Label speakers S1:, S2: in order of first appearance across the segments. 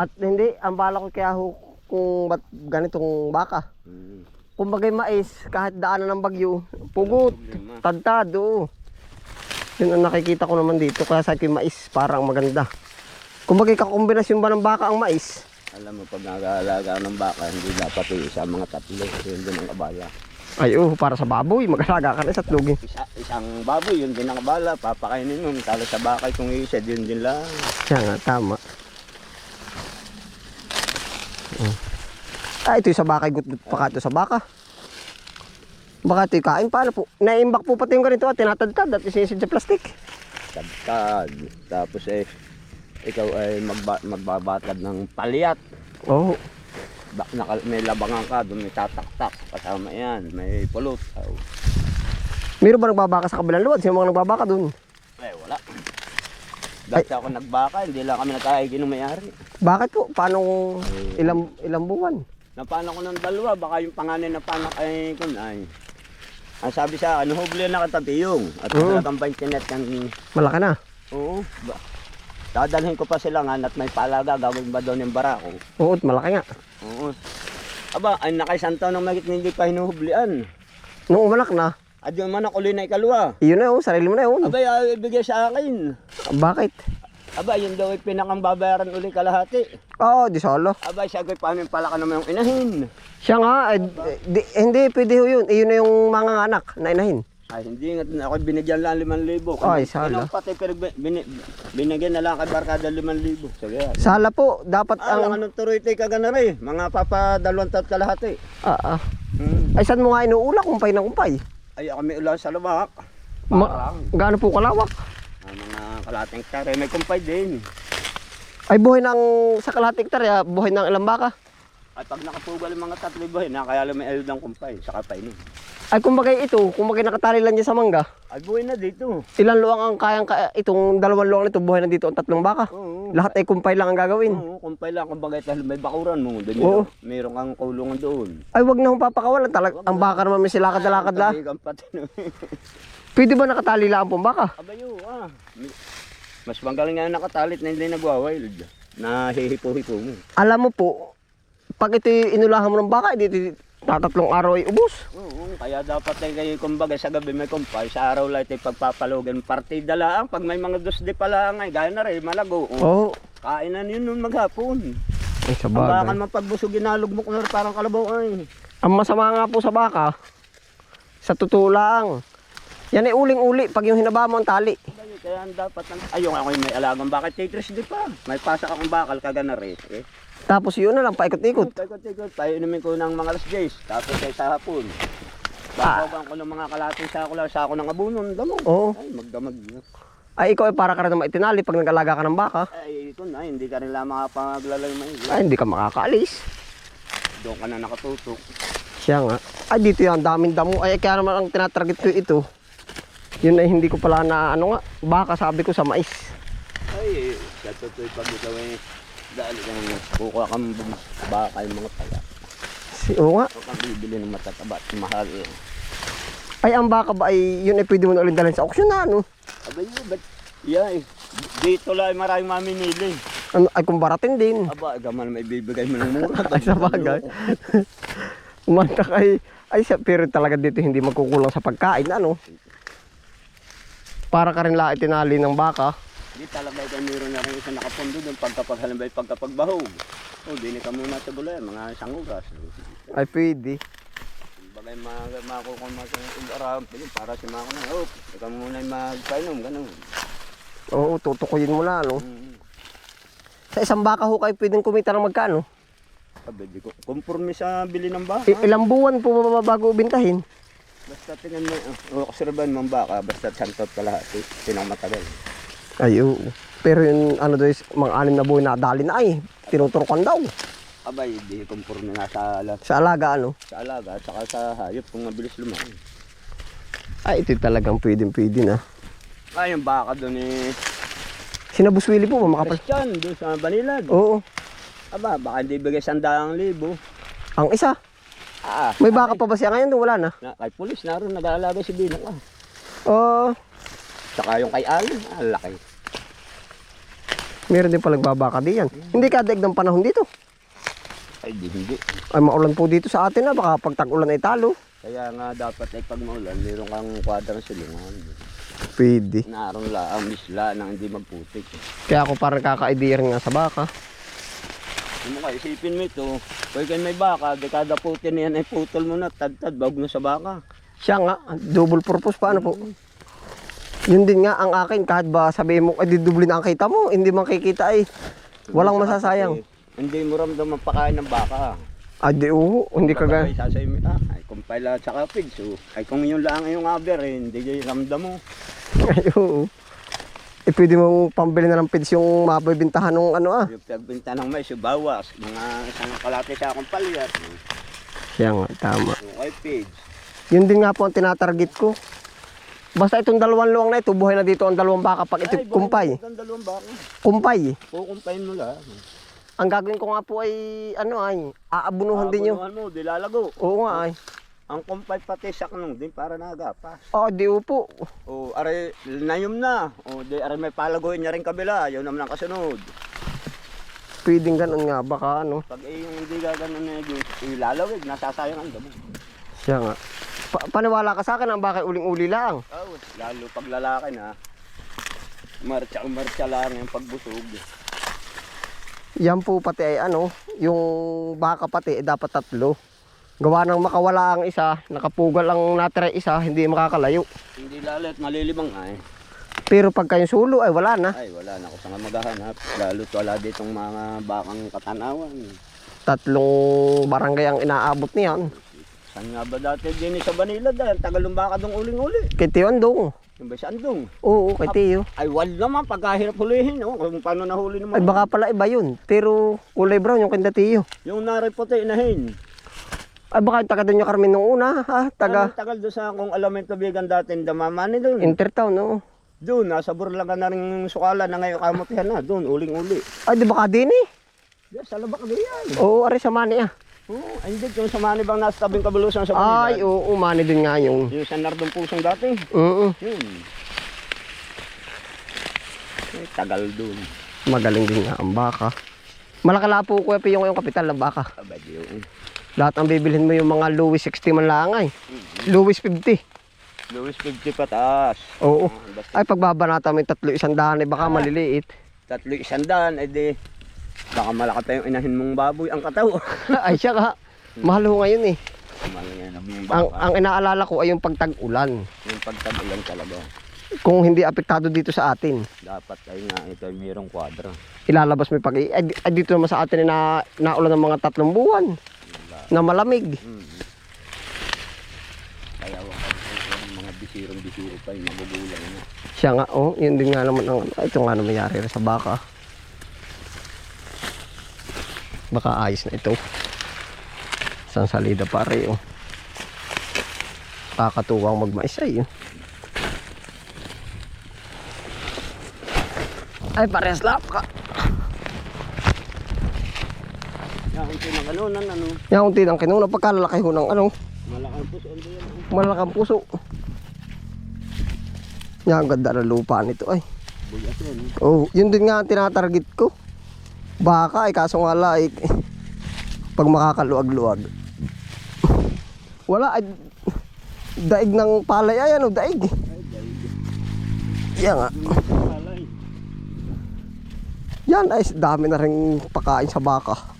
S1: At hindi, ang bala ko kaya ho kung ba't ganitong baka.
S2: Hmm.
S1: Kung bagay mais, kahit daanan ng bagyo, pugot, tadtad, oo. Yun ang nakikita ko naman dito, kaya sa akin mais, parang maganda. Kung bagay kakombinasyon ba ng baka ang mais?
S2: Alam mo, pag nag-aalaga ng baka, hindi dapat yung isa mga tatlo. Yun din ang abala.
S1: Ay, oo, para sa baboy, mag-alaga ka na sa tlugin.
S2: Isa, isang baboy, yun din ang abala. Papakainin mo, talo sa bakay kung isa, yun din lang.
S1: Siya nga, tama. Ah, ito yung sa baka, gut-gut pa ka ito sa baka. Baka ito yung kain, paano po? Naimbak po pati yung ganito at tinatadtad at isisid sa plastic.
S2: Tagtad. Tapos eh, ikaw ay magba, magbabatad ng palyat.
S1: Oo. Oh.
S2: Ba, naka, may labangan ka, doon may tataktak. Kasama yan, may pulot. Oh.
S1: Meron ba nagbabaka sa kabilang luwad? Sino mga nagbabaka dun?
S2: Eh, wala. Dati ako nagbaka, hindi lang kami nakaigi ng may-ari.
S1: Bakit po? Paano ilang, ilang buwan?
S2: Napanak ko ng dalawa, baka yung panganay na panak ay kunay. Ang sabi sa akin, hubli na katabi yung. At
S1: Oo.
S2: mm. kang internet kan
S1: Malaki na.
S2: Oo. Ba, dadalhin ko pa sila nga at may palaga, gagawin ba daw ng barako?
S1: Oo, malaki nga.
S2: Oo. Aba, ay nakaisan taon ng magit hindi pa hinuhublian.
S1: Nung umanak na,
S2: At yung manak uli na ikalwa.
S1: iyon na yun, sarili mo na yun.
S2: Aba, ay ibigay sa akin.
S1: Bakit?
S2: Aba, yun daw ay pinakang babayaran uli kalahati.
S1: Oo, di solo.
S2: Aba, siya ko paano yung palaka naman yung inahin.
S1: Siya nga, eh, di, hindi, pwede ho yun. Iyon na yung mga anak na inahin.
S2: Ay, hindi nga, ako binigyan lang 5,000.
S1: Ay, sala.
S2: Ano, pati pinag, bin, binigyan na lang kay Barkada 5,000. Sige.
S1: Sala po, dapat
S2: Ah,
S1: ang...
S2: anong tuloy tayo kagana rin. Mga papa dalawang tat kalahati.
S1: Ah, ah.
S2: Hmm.
S1: Ay, saan mo nga inuulak? Kumpay na kumpay.
S2: Ay, kami ulan sa.
S1: Ma-
S2: Parang.
S1: gaano po kalawak?
S2: Ang mga kalating tare, may kumpay din.
S1: Ay, buhay ng sa kalahating hektarya, buhay ng ilang baka.
S2: Ay, pag nakapugal mga tatlo buhay na, kaya lang may ayod ng kumpay, saka painin.
S1: Ay, kumbagay ito, kumbagay nakatali lang dyan sa mangga.
S2: Ay, buhay na dito.
S1: Ilan luwang ang kayang, ka, itong dalawang luwang nito, buhay na dito ang tatlong baka.
S2: Oo.
S1: Lahat ay kumpay lang ang gagawin.
S2: Oo, kumpay lang. Kung bagay tayo may bakuran mo, doon
S1: Oo.
S2: meron kang kulungan doon.
S1: Ay, wag na hong papakawalan. Talag, ang baka naman may silakad-lakad la.
S2: Tabi kang pati.
S1: Pwede ba nakatali lang pong baka?
S2: Abayo, ah. Mas magaling nga nakatalit na hindi nagwawild. Na hihipo-hipo mo.
S1: Alam mo po, pag ito inulahan mo ng baka, hindi tatatlong araw ay ubos.
S2: Oo, kaya dapat ay kayo kumbaga sa gabi may kumpay, sa araw lang ito pagpapalugan partida lang. Pag may mga dos di pala ay gaya na rin, malago.
S1: Oo.
S2: Oh. Kainan yun nun maghapon.
S1: Ay, sa
S2: Ang baka naman pagbusog inalugmok na parang kalabaw ay.
S1: Ang masama nga po sa baka, sa totoo lang, yan ay uling-uli pag yung hinaba mo ang tali.
S2: Kaya, dapat, ang, ayun ako yung may alagang bakit tetris di pa. May pasak akong bakal kaga na rin. Eh.
S1: Tapos yun na lang, paikot-ikot.
S2: Ikot-ikot, painumin ko ng mga alas 10, tapos ay sa hapon.
S1: Ah.
S2: Babagan ko ng mga kalating sako lang, sako ng abunon, damo.
S1: Oo.
S2: Ay, magdamag.
S1: Ay, ikaw ay para ka rin naman itinali pag nag-alaga ka ng baka.
S2: Ay, ito na, hindi ka rin lang makapaglalay may.
S1: Ay, hindi ka makakaalis.
S2: Doon ka na nakatutok.
S1: Siya nga. Ay, dito yan, daming damo. Ay, kaya naman ang tinatarget ko ito. Yun ay hindi ko pala na, ano nga, baka sabi ko sa mais.
S2: Ay, sa totoo pag ikaw ay dali ka nang kukuha kang baka yung mga pala.
S1: Si, oo nga.
S2: O kang bibili ng matataba at mahal. Eh.
S1: Ay, ang baka ba ay, yun ay pwede mo na ulit dalhin sa auction na, ano?
S2: Abay, ba't? Yeah, eh. Dito lang ay maraming maminili.
S1: ano ay, kung baratin din.
S2: Aba, gaman may bibigay mo ng mura.
S1: Ay, sa bagay. Umantak ay, ay, sa, pero talaga dito hindi magkukulang sa pagkain, ano? Para ka rin lang itinali ng baka.
S2: Di talaga ikaw mayroon na rin isang nakapondo doon pagkapag halimbawa pagkapagbahog. O, di ka muna sa gulay, mga isang oras.
S1: Ay, pwede.
S2: Bagay mga makukuha mga araw, para si Mako na, oh, ikaw muna yung magpainom, ganun.
S1: Oo, tutukuyin mo na, ano?
S2: Mm.
S1: Sa isang baka ho kayo pwedeng kumita ng magkano?
S2: Sabi, ko, conforme sa bili ng baka.
S1: I- ilang buwan po ba bago bintahin?
S2: Basta tingnan mo, oh, obserban mo baka, basta santot ka lahat, eh, sinang matagal.
S1: Ay, oo. Pero yung ano is, mga anim na buwan na dali na ay, tinuturukan daw.
S2: Abay, di conforme nga sa, ala-
S1: Sa alaga, ano?
S2: sa alaga, at saka sa hayop kung mabilis lumaki.
S1: Ay, ito talagang pwedeng pwede na.
S2: Ay, yung baka doon eh,
S1: Sinabus Willie po, makapal.
S2: Christian, doon sa Banilad.
S1: Oo.
S2: Aba, baka hindi bigay sandang libo.
S1: Ang isa.
S2: Ah,
S1: May baka pa ba siya ngayon? Wala na.
S2: na, kay pulis, naroon nag-aalaga si Binang. Ah.
S1: Oo.
S2: Saka yung kay Ali, ah, laki.
S1: Meron din palang babaka diyan. Hindi ka daig ng panahon dito.
S2: Ay, di hindi.
S1: Ay maulan po dito sa atin na baka pag tag-ulan ay talo.
S2: Kaya nga dapat ay pag maulan, meron kang kwadrang silungan.
S1: Pwede.
S2: Naroon la ang misla nang hindi magputik.
S1: Kaya ako parang kaka-idea rin nga sa baka.
S2: Ano ka, isipin mo ito, kayo may baka, dekada putin na yan ay putol mo na, tad-tad, bawag na sa baka.
S1: Siya nga, double purpose paano po? Yun din nga ang akin, kahit ba sabihin mo, ay didubli na ang kita mo, hindi makikita ay walang masasayang.
S2: Eh, hindi mo ramdaman pakain ng baka.
S1: Ah, di oo, hindi ka
S2: Ay,
S1: gan.
S2: sasayin mo, ah, ay kumpay lahat sa pigs, oh. Ay kung yun lang yung aber, eh, hindi ramdam mo.
S1: Ay, oo. Eh, pwede mong pambili na ng pids yung mabibintahan ng ano ah.
S2: Yung pagbinta ng mais, yung bawas, mga isang kalate sa akong palyat.
S1: Siya nga, tama.
S2: yung kay pigs.
S1: Yun din nga po ang tinatarget ko. Basta itong dalawang luwang na ito, buhay na dito ang dalawang baka pag ito
S2: Ay,
S1: kumpay.
S2: bakit ang dalawang baka?
S1: Kumpay.
S2: Kukumpayin mo lang.
S1: Ang gagawin ko nga po ay, ano ay, aabunuhan din yung,
S2: Abunuhan mo, di lalago.
S1: oo nga ay.
S2: Ang kumpay pati saknong din para nagapas.
S1: Oh, di upo.
S2: O, are, nayom na. O, di, are may palagoy niya rin kabila. Yun naman ang kasunod.
S1: Pwedeng ganun nga, baka ano.
S2: Pag eh, yung hindi gaganon na yung ilalawig, nasasayang ang damo.
S1: Siya nga. Pa- paniwala ka sa akin ang bakit uling-uli lang.
S2: Oh, lalo pag lalaki na, marcha marcha lang yung pagbusog.
S1: Yan po pati ay ano, yung baka pati ay dapat tatlo. Gawa ng makawala ang isa, nakapugal ang natira isa, hindi makakalayo.
S2: Hindi lalit, malilimang ay.
S1: Pero pagka yung sulo ay wala na.
S2: Ay, wala na ako sa nga maghahanap. Lalo wala ditong mga bakang katanawan.
S1: Tatlong barangay ang inaabot niyan.
S2: Saan nga ba dati din sa Banila dahil tagal ng baka dong uling-uli.
S1: Kay Tio Andong.
S2: Yung ba sa andong?
S1: Oo, kay Tio.
S2: Ay, wal naman, pagkahirap hulihin, no? kung paano nahuli ng
S1: Ay baka pala iba yun. Pero kulay brown yung kay Tio.
S2: Yung naripote, inahin.
S1: Ay baka taga doon yung Carmen nung una, ha?
S2: Taga.
S1: Taga
S2: tagal doon sa kung alam yung tubigan dati, damamani doon.
S1: Intertown, no?
S2: Doon, nasa Burlaga na rin sukala na ngayon kamutihan na. Doon, uling-uli.
S1: Ay di baka din eh.
S2: Diyan, sa labak na yan.
S1: Oo, ari sa mani ah.
S2: Oo, ay hindi, yung sa mani bang nasa tabing kabalusan sa.
S1: Ay, oo, mani din nga yung.
S2: Yung sa Nardong Pusong dati.
S1: Oo,
S2: Yun. Eh, tagal doon.
S1: magaling din nga ang baka. Malakala po ko yung yung kapital ng baka.
S2: Abay, yun.
S1: Lahat ang bibilhin mo yung mga Louis 60 man lang ay. Louis 50.
S2: Louis 50 pataas.
S1: Oo.
S2: Ah, basta
S1: Ay pagbabanata mo yung tatlo isang daan ay baka maliliit.
S2: tatlo isandaan, eh di, baka malaki pa yung inahin mong baboy ang kataw.
S1: ay siya ka. Mahal ho ngayon eh. Ang, ang inaalala ko ay yung pagtag-ulan.
S2: Yung pagtagulan talaga.
S1: Kung hindi apektado dito sa atin.
S2: Dapat ay nga, ito ay mayroong kwadra.
S1: Ilalabas mo pag ay, ay dito naman sa atin ay na naulan ng mga tatlong buwan. Na malamig.
S2: Mm. Kaya wag ka ng mga bisirong-bisiro pa yung magugulang na.
S1: Siya nga, oh, yun din nga naman ang, ito nga naman nangyari sa baka. Baka ayos na ito. Isang salida pare, oh. Kakatuwang magmais ay, oh. Ay, pares lap ka.
S2: Yan, kung sinang kanunan, ano,
S1: Yan kung tinang kinuna, pagkalalaki ho ng ano,
S2: malakang puso, ano ano.
S1: malakang puso. Yan, ang ganda ng lupa nito ay.
S2: Buyas yan. eh.
S1: Oh, yun din nga ang tinatarget ko. Baka ay kaso nga ay, pag makakaluag-luag. Wala ay daig ng palay ay ano, daig.
S2: Ay, dahil.
S1: Yan nga. Yan ay dami na rin pakain sa baka.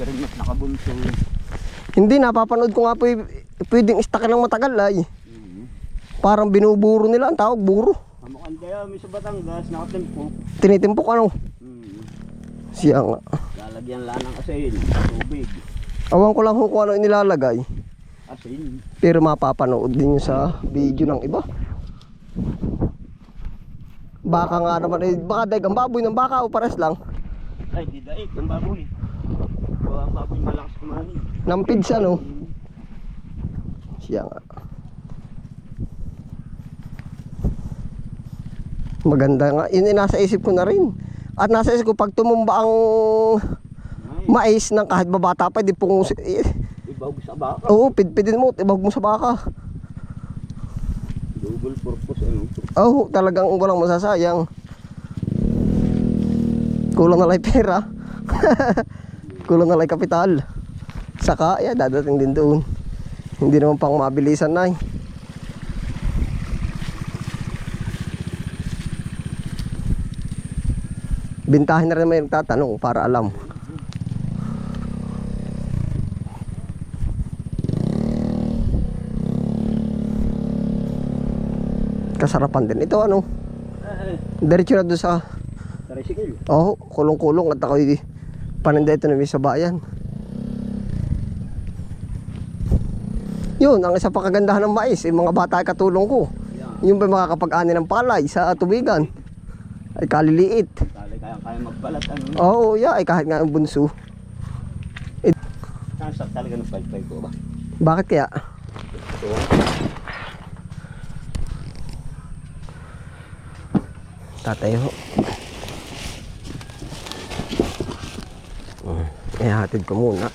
S2: Rin mas nakabunso.
S1: Hindi napapanood ko nga po y- pwedeng istakin ng matagal ay.
S2: Mm.
S1: Parang binuburo nila ang tawag buro.
S2: Kamukhang kaya, may sa Batangas, nakatimpok.
S1: Tinitimpok ano.
S2: Mm.
S1: Siya nga.
S2: Lalagyan lang ng asin, tubig.
S1: Awan ko lang kung ano inilalagay.
S2: Asin.
S1: Pero mapapanood din sa video ng iba. Baka nga naman, eh, baka daig ang baboy ng baka o pares lang.
S2: Ay, di daig, ang baboy. Ang baboy malakas kumain.
S1: Ng pids ano.
S2: Mm.
S1: Siya nga. Maganda nga. Yun ay nasa isip ko na rin. At nasa isip ko, pag tumumba ang mais ng kahit babata pa, di pong... Eh,
S2: ibawag sa baka.
S1: Oo, pidpidin mo, ibag mo sa baka.
S2: Double purpose, ano.
S1: Oo, talagang walang masasayang. Kulang na lang pera. Kulang na lang yung kapital. Saka, yeah, dadating din doon. Hindi naman pang mabilisan na eh. Bintahin na rin may nagtatanong para alam. Kasarapan din. Ito ano, diretso na doon sa
S2: Tricycle.
S1: Oo, kulong-kulong at ako'y paninda ito na may sa bayan. Yun, ang isa pa kagandahan ng mais, yung mga bata ay katulong ko. Yung ba makakapag-ani ng palay sa tubigan. Ay kaliliit.
S2: Kali kaya kaya magbalat ano.
S1: Oo, yeah, ay kahit nga ang bunso.
S2: Nasa talaga ng paypay ko ba?
S1: Bakit kaya? Tatay ho. Mm, Eh, hatid ko muna.